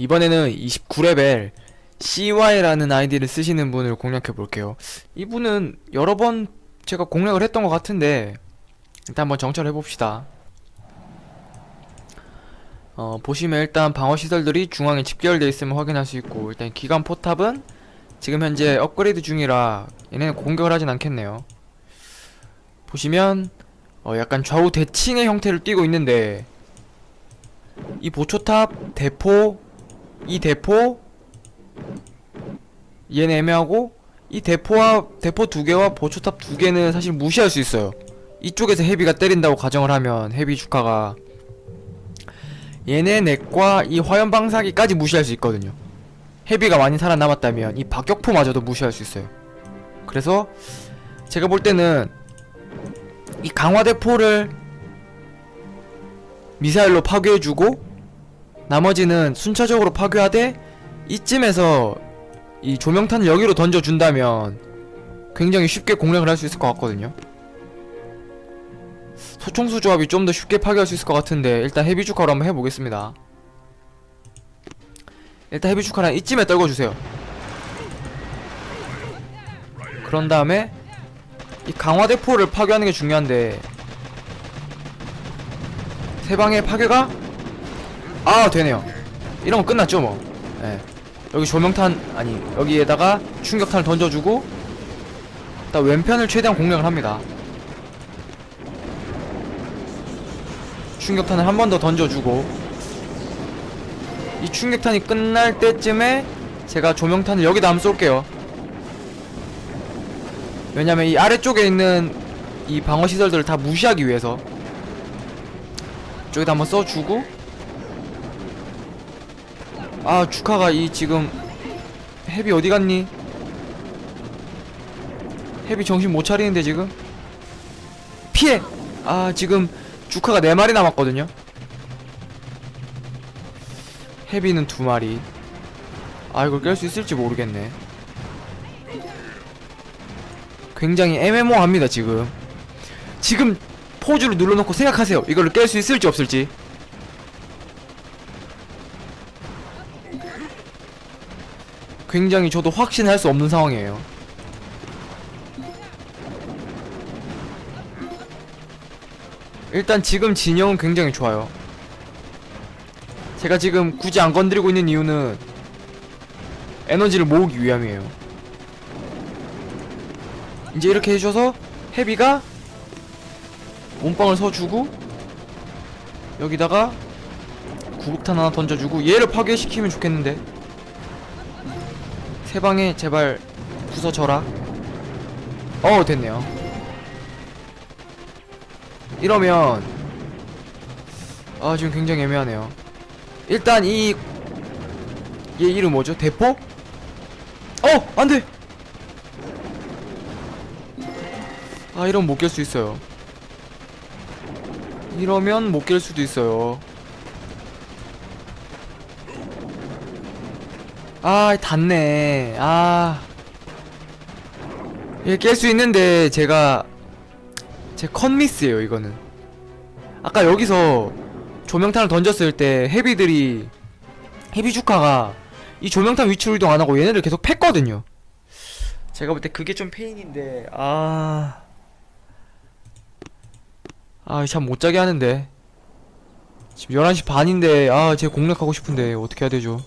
이번에는 29레벨 CY라는 아이디를 쓰시는 분을 공략해 볼게요. 이분은 여러 번 제가 공략을 했던 것 같은데 일단 한번 정찰해 봅시다. 어, 보시면 일단 방어 시설들이 중앙에 집결되어 있음을 확인할 수 있고 일단 기관 포탑은 지금 현재 업그레이드 중이라 얘네는 공격을 하진 않겠네요. 보시면 어, 약간 좌우 대칭의 형태를 띠고 있는데 이 보초탑 대포 이 대포 얘는 애매하고 이 대포와 대포 두 개와 보초탑 두 개는 사실 무시할 수 있어요. 이쪽에서 헤비가 때린다고 가정을 하면 헤비 주카가 얘네 넥과 이 화염 방사기까지 무시할 수 있거든요. 헤비가 많이 살아남았다면 이 박격포마저도 무시할 수 있어요. 그래서 제가 볼 때는 이 강화대포를 미사일로 파괴해주고 나머지는 순차적으로 파괴하되 이쯤에서 이 조명탄을 여기로 던져준다면 굉장히 쉽게 공략을 할 수 있을 것 같거든요. 소총수 조합이 좀 더 쉽게 파괴할 수 있을 것 같은데 일단 헤비 주카로 한번 해보겠습니다. 일단 헤비 주카랑 이쯤에 떨궈주세요. 그런 다음에 이 강화대포를 파괴하는 게 중요한데 세 방의 파괴가 아 되네요. 이러면 끝났죠 뭐. 예. 여기 조명탄 아니 여기에다가 충격탄을 던져주고 일단 왼편을 최대한 공략을 합니다. 충격탄을 한 번 더 던져주고 이 충격탄이 끝날 때쯤에 제가 조명탄을 여기다 한번 쏠게요. 왜냐면 이 아래쪽에 있는 이 방어 시설들을 다 무시하기 위해서 저기다 한번 써주고 아 주카가 이 지금 헤비 어디 갔니? 헤비 정신 못 차리는데 지금? 피해! 아 지금 주카가 네 마리 남았거든요. 헤비는 두 마리. 아 이걸 깰 수 있을지 모르겠네. 굉장히 애매모호합니다 지금. 지금 포즈를 눌러놓고 생각하세요. 이걸 깰 수 있을지 없을지 굉장히 저도 확신할 수 없는 상황이에요. 일단 지금 진영은 굉장히 좋아요. 제가 지금 굳이 안 건드리고 있는 이유는 에너지를 모으기 위함이에요. 이제 이렇게 해줘서 헤비가 몸빵을 서주고 여기다가 구급탄 하나 던져주고 얘를 파괴시키면 좋겠는데 세 방에 제발 부서져라 어 됐네요 이러면 아 지금 굉장히 애매하네요 일단 이 얘 이름 뭐죠? 대포? 어! 안돼! 아 이러면 못 깰 수 있어요 이러면 못 깰 수도 있어요 아 닿네. 아. 얘깰수 있는데 제가 제 컷미스예요 이거는. 아까 여기서 조명탄을 던졌을 때 헤비들이 헤비 주카가 이 조명탄 위치로 이동 안 하고 얘네를 계속 팼거든요. 제가 볼 때 그게 좀 페인인데 아... 아, 참 못 자게 하는데. 지금 11시 반인데, 아, 쟤 공략하고 싶은데, 어떻게 해야 되죠?